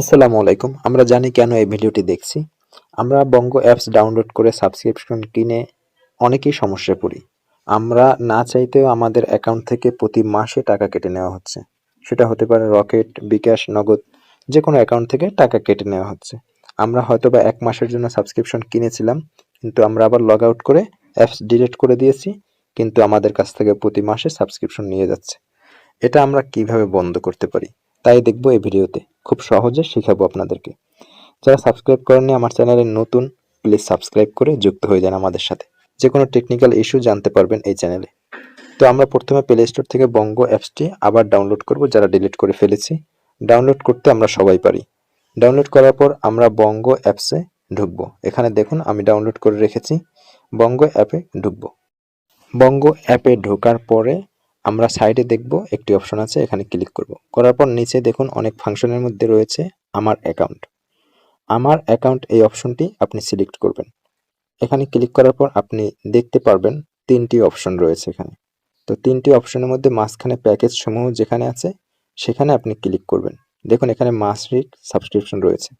আসসালামু আলাইকুম। আমরা জানি কেন এই ভিডিওটি দেখছি। আমরা বঙ্গ অ্যাপস ডাউনলোড করে সাবস্ক্রিপশন কিনে অনেকেই সমস্যায় পড়ি। আমরা না চাইতেও আমাদের অ্যাকাউন্ট থেকে প্রতি মাসে টাকা কেটে নেওয়া হচ্ছে। সেটা হতে পারে রকেট, বিকাশ, নগদ যে কোনো অ্যাকাউন্ট থেকে টাকা কেটে নেওয়া হচ্ছে। আমরা হয়তো বা এক মাসের জন্য সাবস্ক্রিপশন কিনেছিলাম, কিন্তু আমরা আবার লগ আউট করে অ্যাপস ডিলিট করে দিয়েছি, কিন্তু আমাদের কাছ থেকে প্রতি মাসে সাবস্ক্রিপশন নিয়ে যাচ্ছে। এটা আমরা কীভাবে বন্ধ করতে পারি, তাই দেখব এই ভিডিওতে। খুব সহজে শেখাবো আপনাদেরকে। যারা সাবস্ক্রাইব করেননি, আমার চ্যানেলে নতুন প্লিজ সাবস্ক্রাইব করে যুক্ত হয়ে যান আমাদের সাথে। যে কোনো টেকনিক্যাল ইস্যু জানতে পারবেন এই চ্যানেলে তো আমরা প্রথমে প্লে স্টোর থেকে বঙ্গ অ্যাপসটি আবার ডাউনলোড করব, যারা ডিলিট করে ফেলেছি। ডাউনলোড করতে আমরা সবাই পারি। ডাউনলোড করার পর আমরা বঙ্গ অ্যাপসে ঢুকবো। এখানে দেখুন, আমি ডাউনলোড করে রেখেছি। বঙ্গ অ্যাপে ঢুকবো। বঙ্গ অ্যাপে ঢোকার পরে আমরা সাইডে দেখব একটি অপশন আছে, এখানে ক্লিক করব। করার পর নিচে দেখুন অনেক ফাংশনের মধ্যে রয়েছে আমার অ্যাকাউন্ট। আমার অ্যাকাউন্ট এই অপশনটি আপনি সিলেক্ট করবেন। এখানে ক্লিক করার পর আপনি দেখতে পারবেন তিনটি অপশন রয়েছে এখানে। তো তিনটি অপশনের মধ্যে মাঝখানে প্যাকেজ সমূহ যেখানে আছে, সেখানে আপনি ক্লিক করবেন। দেখুন এখানে মাসরিক সাবস্ক্রিপশন রয়েছে।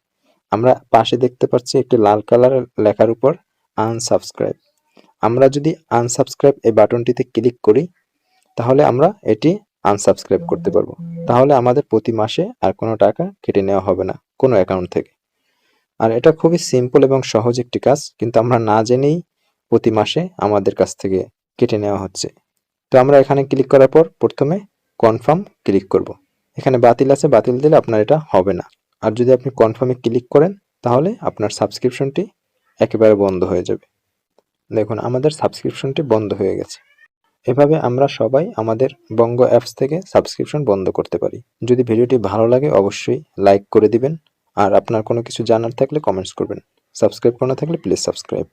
আমরা পাশে দেখতে পাচ্ছি একটি লাল কালার লেখার উপর আনসাবস্ক্রাইব। আমরা যদি আনসাবস্ক্রাইব এই বাটনটিতে ক্লিক করি তাহলে আমরা এটি আনসাবস্ক্রাইব করতে পারব। তাহলে আমাদের প্রতি মাসে আর কোনো টাকা কেটে নেওয়া হবে না, কোনো অ্যাকাউন্ট থেকে। আর এটা খুবই সিম্পল এবং সহজ একটি কাজ, কিন্তু আমরা না জেনেই প্রতি মাসে আমাদের কাছ থেকে কেটে নেওয়া হচ্ছে। তো আমরা এখানে ক্লিক করার পর প্রথমে কনফার্ম ক্লিক করব। এখানে বাতিল আছে, বাতিল দিলে আপনার এটা হবে না। আর যদি আপনি কনফার্মে ক্লিক করেন, তাহলে আপনার সাবস্ক্রিপশনটি একেবারে বন্ধ হয়ে যাবে। দেখুন, আমাদের সাবস্ক্রিপশনটি বন্ধ হয়ে গেছে। এভাবে আমরা সবাই আমাদের বঙ্গ অ্যাপস থেকে সাবস্ক্রিপশন বন্ধ করতে পারি। যদি ভিডিওটি ভালো লাগে, অবশ্যই লাইক করে দিবেন। আর আপনার কোনো কিছু জানার থাকলে কমেন্টস করবেন। সাবস্ক্রাইব করা থাকলে প্লিজ সাবস্ক্রাইব।